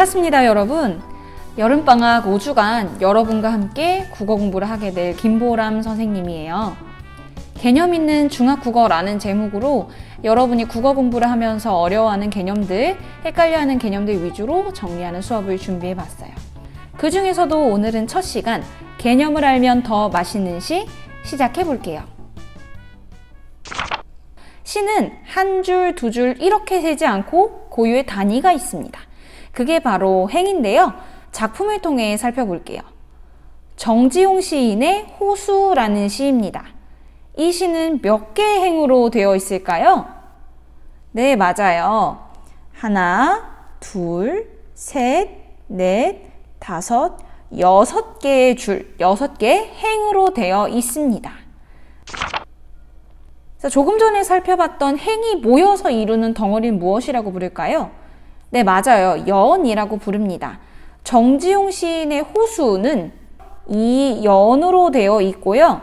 반갑습니다, 여러분. 여름방학 5주간 여러분과 함께 국어 공부를 하게 될 김보람 선생님이에요. 개념 있는 중학국어라는 제목으로 여러분이 국어 공부를 하면서 어려워하는 개념들, 헷갈려하는 개념들 위주로 정리하는 수업을 준비해 봤어요. 그 중에서도 오늘은 첫 시간, 개념을 알면 더 맛있는 시 시작해 볼게요. 시는 한 줄, 두 줄 이렇게 세지 않고 고유의 단위가 있습니다. 그게 바로 행인데요. 작품을 통해 살펴볼게요. 정지용 시인의 호수라는 시입니다. 이 시는 몇 개의 행으로 되어 있을까요? 네, 맞아요. 하나, 둘, 셋, 넷, 다섯, 여섯 개의 줄, 여섯 개의 행으로 되어 있습니다. 자, 조금 전에 살펴봤던 행이 모여서 이루는 덩어리는 무엇이라고 부를까요? 네, 맞아요. 연이라고 부릅니다. 정지용 시인의 호수는 이 연으로 되어 있고요.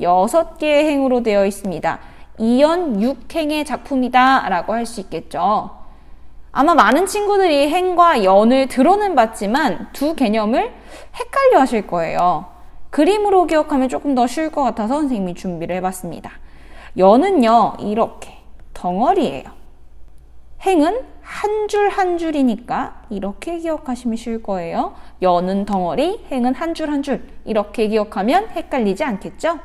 여섯 개의 행으로 되어 있습니다. 이연 육행의 작품이다 라고 할 수 있겠죠. 아마 많은 친구들이 행과 연을 들어는 봤지만 두 개념을 헷갈려 하실 거예요. 그림으로 기억하면 조금 더 쉬울 것 같아서 선생님이 준비를 해봤습니다. 연은요, 이렇게 덩어리예요. 행은 한 줄 한 줄이니까 이렇게 기억하시면 쉬울 거예요. 연은 덩어리, 행은 한 줄 한 줄. 이렇게 기억하면 헷갈리지 않겠죠?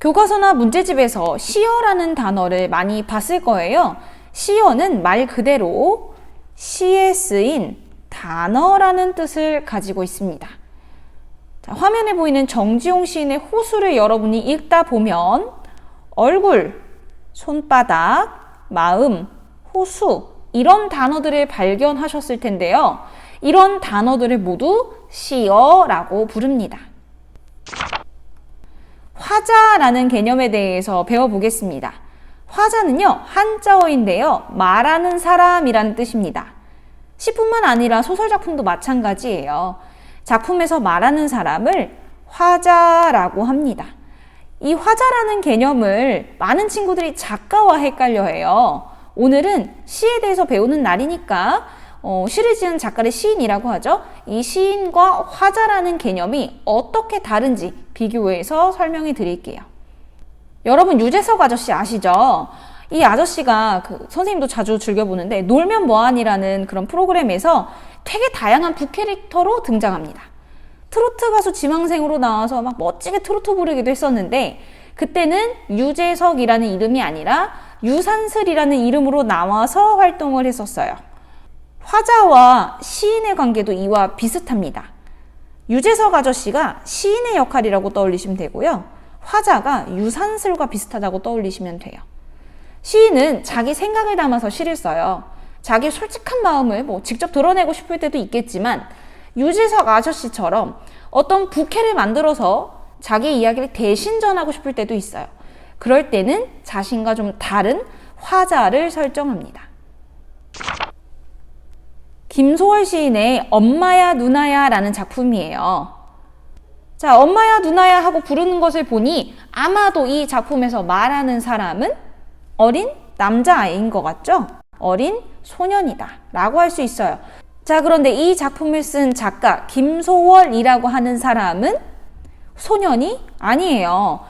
교과서나 문제집에서 시어라는 단어를 많이 봤을 거예요. 시어는 말 그대로 시에 쓰인 단어라는 뜻을 가지고 있습니다. 자, 화면에 보이는 정지용 시인의 호수를 여러분이 읽다 보면 얼굴, 손바닥, 마음, 호수 이런 단어들을 발견하셨을 텐데요. 이런 단어들을 모두 시어라고 부릅니다. 화자라는 개념에 대해서 배워보겠습니다. 화자는요, 한자어인데요, 말하는 사람이라는 뜻입니다. 시뿐만 아니라 소설작품도 마찬가지예요. 작품에서 말하는 사람을 화자라고 합니다. 이 화자라는 개념을 많은 친구들이 작가와 헷갈려 해요. 오늘은 시에 대해서 배우는 날이니까 어, 시를 지은 작가를 시인이라고 하죠. 이 시인과 화자라는 개념이 어떻게 다른지 비교해서 설명해 드릴게요. 여러분 유재석 아저씨 아시죠? 이 아저씨가 그 선생님도 자주 즐겨보는데 놀면 뭐하니라는 그런 프로그램에서 되게 다양한 부캐릭터로 등장합니다. 트로트 가수 지망생으로 나와서 막 멋지게 트로트 부르기도 했었는데 그때는 유재석이라는 이름이 아니라 유산슬이라는 이름으로 나와서 활동을 했었어요. 화자와 시인의 관계도 이와 비슷합니다. 유재석 아저씨가 시인의 역할이라고 떠올리시면 되고요. 화자가 유산슬과 비슷하다고 떠올리시면 돼요. 시인은 자기 생각을 담아서 시를 써요. 자기 솔직한 마음을 뭐 직접 드러내고 싶을 때도 있겠지만 유재석 아저씨처럼 어떤 부캐를 만들어서 자기 이야기를 대신 전하고 싶을 때도 있어요. 그럴 때는 자신과 좀 다른 화자를 설정합니다. 김소월 시인의 엄마야 누나야 라는 작품이에요. 자, 엄마야 누나야 하고 부르는 것을 보니 아마도 이 작품에서 말하는 사람은 어린 남자아이인 것 같죠? 어린 소년이다 라고 할 수 있어요. 자, 그런데 이 작품을 쓴 작가 김소월이라고 하는 사람은 소년이 아니에요.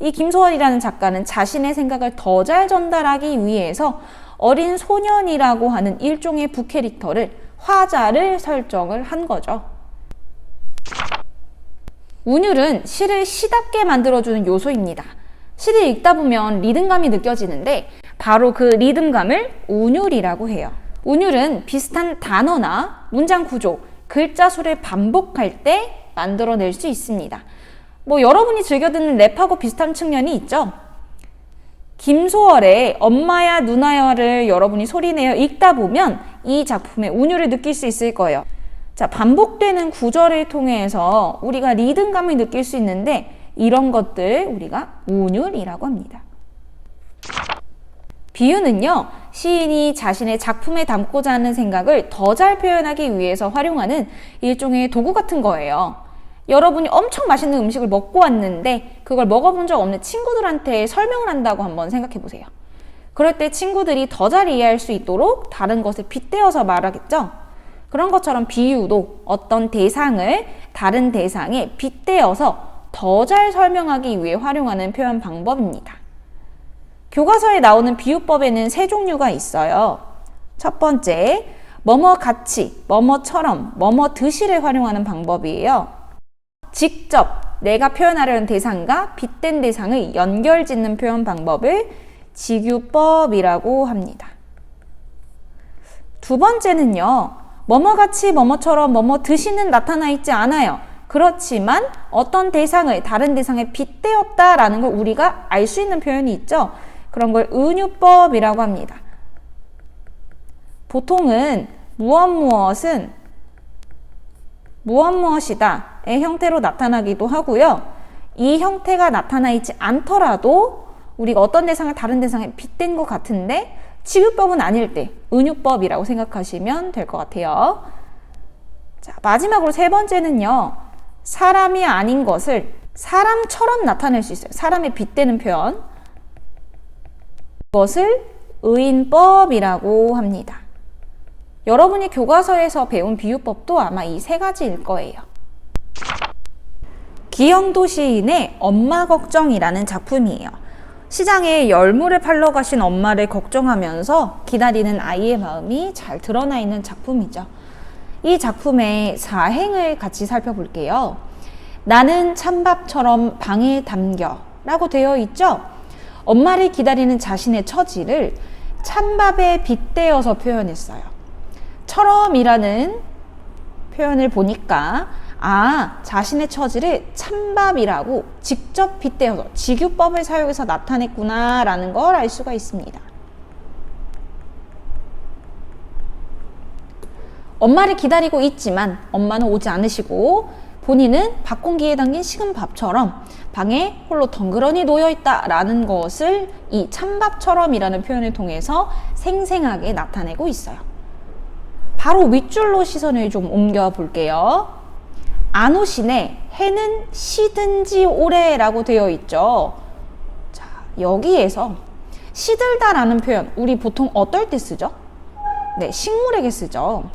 이 김소월이라는 작가는 자신의 생각을 더 잘 전달하기 위해서 어린 소년이라고 하는 일종의 부캐릭터를 화자를 설정을 한 거죠. 운율은 시를 시답게 만들어주는 요소입니다. 시를 읽다 보면 리듬감이 느껴지는데 바로 그 리듬감을 운율이라고 해요. 운율은 비슷한 단어나 문장 구조, 글자 수를 반복할 때 만들어낼 수 있습니다. 뭐 여러분이 즐겨 듣는 랩하고 비슷한 측면이 있죠. 김소월의 엄마야 누나야를 여러분이 소리내어 읽다 보면 이 작품의 운율을 느낄 수 있을 거예요. 자, 반복되는 구절을 통해서 우리가 리듬감을 느낄 수 있는데 이런 것들 우리가 운율이라고 합니다. 비유는요, 시인이 자신의 작품에 담고자 하는 생각을 더 잘 표현하기 위해서 활용하는 일종의 도구 같은 거예요. 여러분이 엄청 맛있는 음식을 먹고 왔는데 그걸 먹어본 적 없는 친구들한테 설명을 한다고 한번 생각해 보세요. 그럴 때 친구들이 더 잘 이해할 수 있도록 다른 것을 빗대어서 말하겠죠? 그런 것처럼 비유도 어떤 대상을 다른 대상에 빗대어서 더 잘 설명하기 위해 활용하는 표현 방법입니다. 교과서에 나오는 비유법에는 세 종류가 있어요. 첫 번째, 뭐뭐 같이, 뭐뭐처럼, 뭐뭐 듯이를 활용하는 방법이에요. 직접 내가 표현하려는 대상과 빗댄 대상의 연결 짓는 표현 방법을 직유법이라고 합니다. 두 번째는요, 뭐뭐 같이, 뭐뭐처럼, 뭐뭐 듯이는 나타나 있지 않아요. 그렇지만 어떤 대상을 다른 대상에 빗대었다라는 걸 우리가 알 수 있는 표현이 있죠. 그런 걸 은유법이라고 합니다. 보통은 무엇 무엇은 무엇 무엇이다의 형태로 나타나기도 하고요. 이 형태가 나타나 있지 않더라도 우리가 어떤 대상을 다른 대상에 빗댄 것 같은데 지급법은 아닐 때 은유법이라고 생각하시면 될 것 같아요. 자, 마지막으로 세 번째는요. 사람이 아닌 것을 사람처럼 나타낼 수 있어요. 사람에 빗대는 표현. 이것을 의인법이라고 합니다. 여러분이 교과서에서 배운 비유법도 아마 이 세 가지일 거예요. 기영도 시인의 엄마 걱정이라는 작품이에요. 시장에 열무를 팔러 가신 엄마를 걱정하면서 기다리는 아이의 마음이 잘 드러나 있는 작품이죠. 이 작품의 사행을 같이 살펴볼게요. 나는 찬밥처럼 방에 담겨 라고 되어 있죠. 엄마를 기다리는 자신의 처지를 찬밥에 빗대어서 표현했어요. 처럼이라는 표현을 보니까 아, 자신의 처지를 찬밥이라고 직접 빗대어서 직유법을 사용해서 나타냈구나 라는 걸 알 수가 있습니다. 엄마를 기다리고 있지만 엄마는 오지 않으시고 본인은 밥 공기에 담긴 식은 밥처럼 방에 홀로 덩그러니 놓여 있다라는 것을 이 찬밥처럼이라는 표현을 통해서 생생하게 나타내고 있어요. 바로 윗줄로 시선을 좀 옮겨 볼게요. 안오신에 해는 시든지 오래라고 되어 있죠. 자, 여기에서 시들다라는 표현 우리 보통 어떨 때 쓰죠? 네, 식물에게 쓰죠.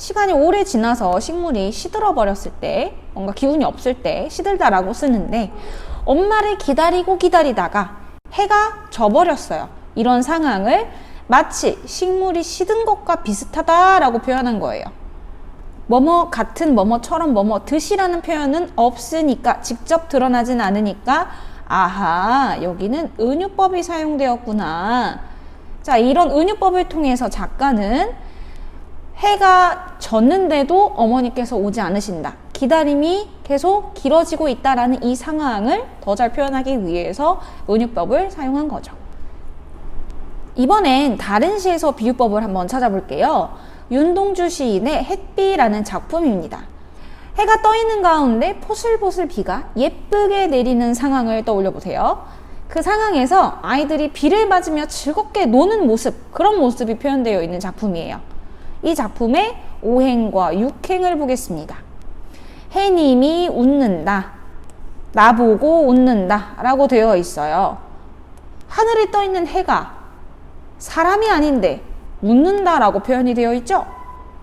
시간이 오래 지나서 식물이 시들어 버렸을 때 뭔가 기운이 없을 때 시들다라고 쓰는데 엄마를 기다리고 기다리다가 해가 져버렸어요. 이런 상황을 마치 식물이 시든 것과 비슷하다라고 표현한 거예요. 뭐뭐 같은 뭐뭐처럼 뭐뭐 듯이라는 표현은 없으니까 직접 드러나진 않으니까 아하 여기는 은유법이 사용되었구나. 자 이런 은유법을 통해서 작가는 해가 졌는데도 어머니께서 오지 않으신다. 기다림이 계속 길어지고 있다라는 이 상황을 더 잘 표현하기 위해서 은유법을 사용한 거죠. 이번엔 다른 시에서 비유법을 한번 찾아볼게요. 윤동주 시인의 햇비라는 작품입니다. 해가 떠 있는 가운데 포슬포슬 비가 예쁘게 내리는 상황을 떠올려 보세요. 그 상황에서 아이들이 비를 맞으며 즐겁게 노는 모습, 그런 모습이 표현되어 있는 작품이에요. 이 작품의 5행과 6행을 보겠습니다. 해님이 웃는다. 나보고 웃는다. 라고 되어 있어요. 하늘에 떠 있는 해가 사람이 아닌데 웃는다 라고 표현이 되어 있죠?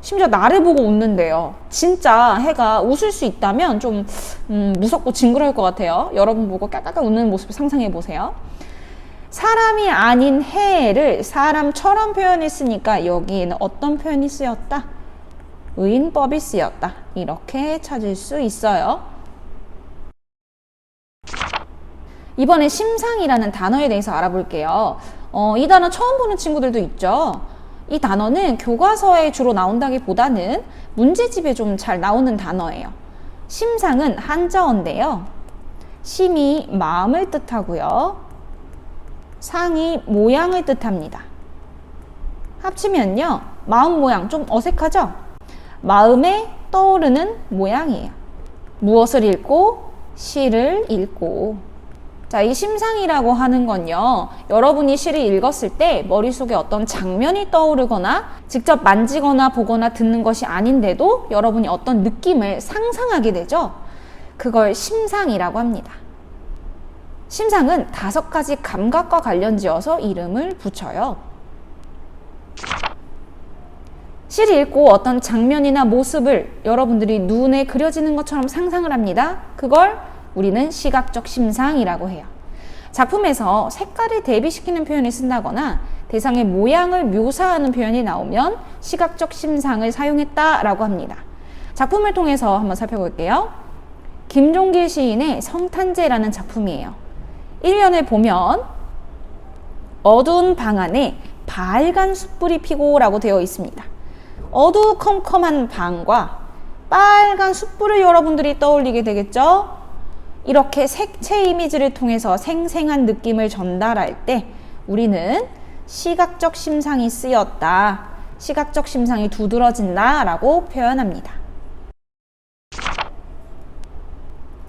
심지어 나를 보고 웃는데요. 진짜 해가 웃을 수 있다면 좀 음, 무섭고 징그러울 것 같아요. 여러분 보고 깔깔깔 웃는 모습을 상상해 보세요. 사람이 아닌 해를 사람처럼 표현했으니까 여기에는 어떤 표현이 쓰였다? 의인법이 쓰였다. 이렇게 찾을 수 있어요. 이번에 심상이라는 단어에 대해서 알아볼게요. 어, 이 단어 처음 보는 친구들도 있죠. 이 단어는 교과서에 주로 나온다기보다는 문제집에 좀 잘 나오는 단어예요. 심상은 한자어인데요. 심이 마음을 뜻하고요. 상이 모양을 뜻합니다. 합치면요. 마음 모양 좀 어색하죠? 마음에 떠오르는 모양이에요. 무엇을 읽고 시를 읽고 자, 이 심상이라고 하는 건요, 여러분이 시를 읽었을 때 머릿속에 어떤 장면이 떠오르거나 직접 만지거나 보거나 듣는 것이 아닌데도 여러분이 어떤 느낌을 상상하게 되죠? 그걸 심상이라고 합니다. 심상은 다섯 가지 감각과 관련지어서 이름을 붙여요. 시를 읽고 어떤 장면이나 모습을 여러분들이 눈에 그려지는 것처럼 상상을 합니다. 그걸 우리는 시각적 심상이라고 해요. 작품에서 색깔을 대비시키는 표현을 쓴다거나 대상의 모양을 묘사하는 표현이 나오면 시각적 심상을 사용했다라고 합니다. 작품을 통해서 한번 살펴볼게요. 김종길 시인의 성탄제라는 작품이에요. 1면을 보면 어두운 방 안에 빨간 숯불이 피고라고 되어 있습니다. 어두컴컴한 방과 빨간 숯불을 여러분들이 떠올리게 되겠죠? 이렇게 색채 이미지를 통해서 생생한 느낌을 전달할 때 우리는 시각적 심상이 쓰였다. 시각적 심상이 두드러진다 라고 표현합니다.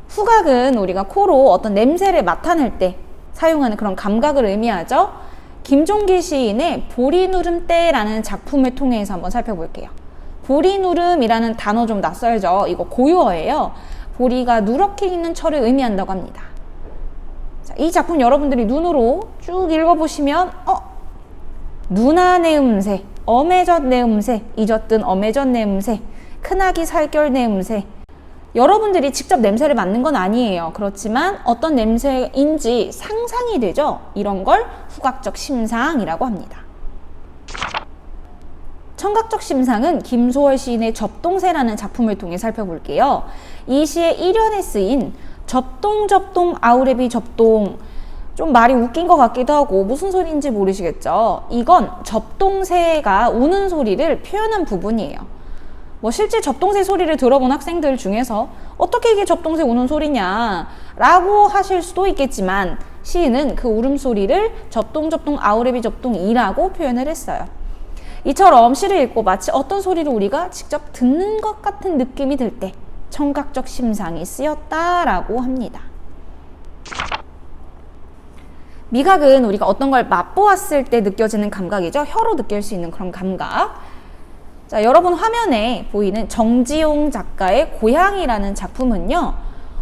후각은 우리가 코로 어떤 냄새를 맡아낼 때 사용하는 그런 감각을 의미하죠. 김종길 시인의 보리누름대라는 작품을 통해서 한번 살펴볼게요. 보리누름이라는 단어 좀 낯설죠? 이거 고유어예요. 보리가 누렇게 있는 철을 의미한다고 합니다. 자, 이 작품 여러분들이 눈으로 쭉 읽어보시면 어? 누나 내음새, 엄해젖 내음새, 잊었든 엄해젖 내음새, 큰아기 살결 내음새 여러분들이 직접 냄새를 맡는 건 아니에요. 그렇지만 어떤 냄새인지 상상이 되죠. 이런 걸 후각적 심상이라고 합니다. 청각적 심상은 김소월 시인의 접동새라는 작품을 통해 살펴볼게요. 이 시의 1연에 쓰인 접동 접동 아우레비 접동 좀 말이 웃긴 것 같기도 하고 무슨 소리인지 모르시겠죠? 이건 접동새가 우는 소리를 표현한 부분이에요. 뭐 실제 접동새 소리를 들어본 학생들 중에서 어떻게 이게 접동새 우는 소리냐 라고 하실 수도 있겠지만 시인은 그 울음소리를 접동 접동 아우레비 접동이라고 표현을 했어요. 이처럼 시를 읽고 마치 어떤 소리를 우리가 직접 듣는 것 같은 느낌이 들 때 청각적 심상이 쓰였다라고 합니다. 미각은 우리가 어떤 걸 맛보았을 때 느껴지는 감각이죠. 혀로 느낄 수 있는 그런 감각. 자, 여러분 화면에 보이는 정지용 작가의 고향이라는 작품은요.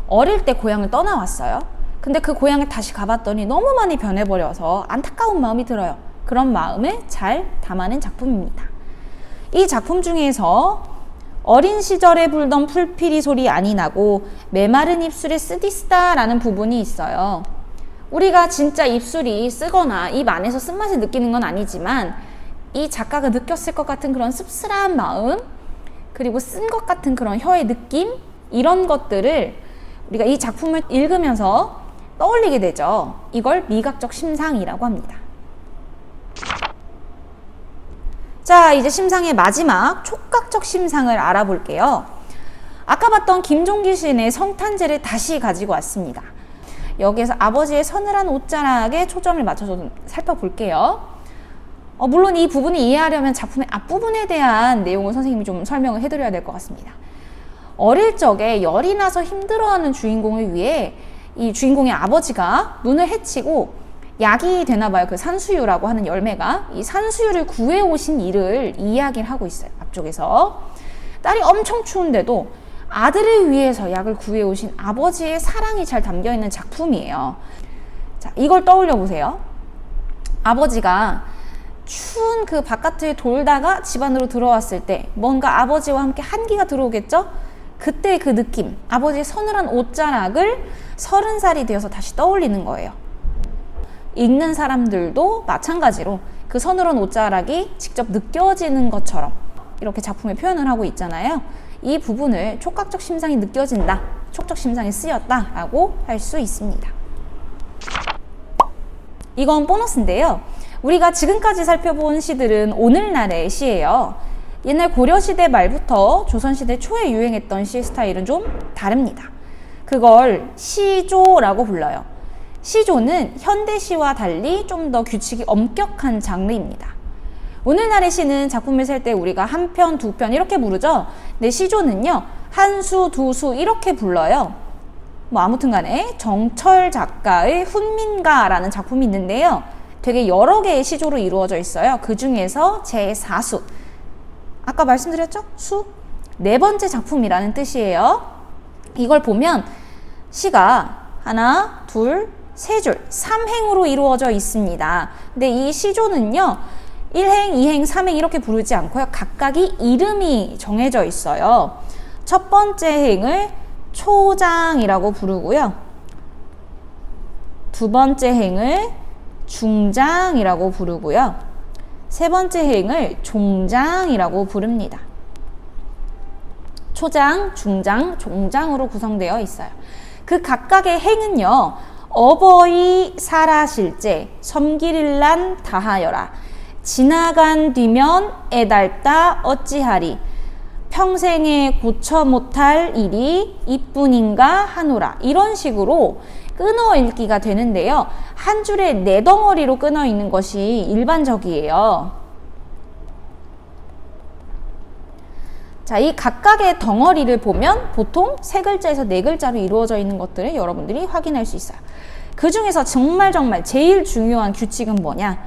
어릴 때 고향을 떠나왔어요. 근데 그 고향을 다시 가봤더니 너무 많이 변해버려서 안타까운 마음이 들어요. 그런 마음을 잘 담아낸 작품입니다. 이 작품 중에서 어린 시절에 불던 풀피리 소리 아니 나고 메마른 입술에 쓰디 쓰다 라는 부분이 있어요. 우리가 진짜 입술이 쓰거나 입 안에서 쓴맛을 느끼는 건 아니지만 이 작가가 느꼈을 것 같은 그런 씁쓸한 마음 그리고 쓴 것 같은 그런 혀의 느낌 이런 것들을 우리가 이 작품을 읽으면서 떠올리게 되죠. 이걸 미각적 심상이라고 합니다. 자, 이제 심상의 마지막 촉각적 심상을 알아볼게요. 아까 봤던 김종기 시인의 성탄제를 다시 가지고 왔습니다. 여기에서 아버지의 서늘한 옷자락에 초점을 맞춰서 좀 살펴볼게요. 어, 물론 이 부분을 이해하려면 작품의 앞부분에 대한 내용을 선생님이 좀 설명을 해드려야 될 것 같습니다. 어릴 적에 열이 나서 힘들어하는 주인공을 위해 이 주인공의 아버지가 눈을 헤치고 약이 되나 봐요. 그 산수유라고 하는 열매가 이 산수유를 구해 오신 일을 이야기를 하고 있어요. 앞쪽에서 딸이 엄청 추운데도 아들을 위해서 약을 구해 오신 아버지의 사랑이 잘 담겨 있는 작품이에요. 자, 이걸 떠올려 보세요. 아버지가 추운 그 바깥을 돌다가 집 안으로 들어왔을 때 뭔가 아버지와 함께 한기가 들어오겠죠? 그때 그 느낌, 아버지의 서늘한 옷자락을 서른 살이 되어서 다시 떠올리는 거예요. 읽는 사람들도 마찬가지로 그 서늘한 옷자락이 직접 느껴지는 것처럼 이렇게 작품에 표현을 하고 있잖아요. 이 부분을 촉각적 심상이 느껴진다, 촉적 심상이 쓰였다라고 할 수 있습니다. 이건 보너스인데요. 우리가 지금까지 살펴본 시들은 오늘날의 시예요. 옛날 고려시대 말부터 조선시대 초에 유행했던 시 스타일은 좀 다릅니다. 그걸 시조라고 불러요. 시조는 현대시와 달리 좀 더 규칙이 엄격한 장르입니다. 오늘날의 시는 작품을 셀 때 우리가 한 편, 두 편 이렇게 부르죠. 근데 시조는요, 한 수, 두 수 이렇게 불러요. 뭐 아무튼 간에 정철 작가의 훈민가라는 작품이 있는데요. 되게 여러 개의 시조로 이루어져 있어요. 그 중에서 제4수. 아까 말씀드렸죠? 수? 네 번째 작품이라는 뜻이에요. 이걸 보면 시가 하나, 둘, 세 줄, 3행으로 이루어져 있습니다. 근데 이 시조는요, 1행, 2행, 3행 이렇게 부르지 않고요. 각각이 이름이 정해져 있어요. 첫 번째 행을 초장이라고 부르고요. 두 번째 행을 중장이라고 부르고요. 세 번째 행을 종장이라고 부릅니다. 초장, 중장, 종장으로 구성되어 있어요. 그 각각의 행은요, 어버이 살아실제, 섬기릴란 다하여라. 지나간 뒤면 애달다 어찌하리. 평생에 고쳐 못할 일이 이뿐인가 하노라. 이런 식으로 끊어 읽기가 되는데요. 한 줄에 네 덩어리로 끊어 있는 것이 일반적이에요. 자, 이 각각의 덩어리를 보면 보통 세 글자에서 네 글자로 이루어져 있는 것들을 여러분들이 확인할 수 있어요. 그 중에서 정말 정말 제일 중요한 규칙은 뭐냐?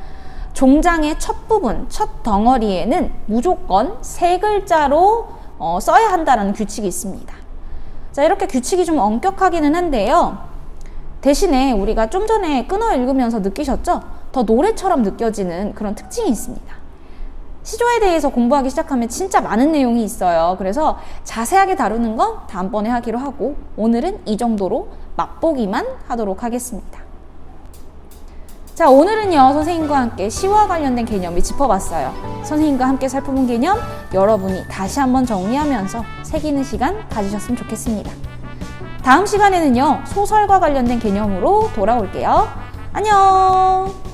종장의 첫 부분, 첫 덩어리에는 무조건 세 글자로 어, 써야 한다는 규칙이 있습니다. 자, 이렇게 규칙이 좀 엄격하기는 한데요. 대신에 우리가 좀 전에 끊어 읽으면서 느끼셨죠? 더 노래처럼 느껴지는 그런 특징이 있습니다. 시조에 대해서 공부하기 시작하면 진짜 많은 내용이 있어요. 그래서 자세하게 다루는 건 다음번에 하기로 하고 오늘은 이 정도로 맛보기만 하도록 하겠습니다. 자, 오늘은요, 선생님과 함께 시와 관련된 개념을 짚어봤어요. 선생님과 함께 살펴본 개념, 여러분이 다시 한번 정리하면서 새기는 시간 가지셨으면 좋겠습니다. 다음 시간에는요, 소설과 관련된 개념으로 돌아올게요. 안녕!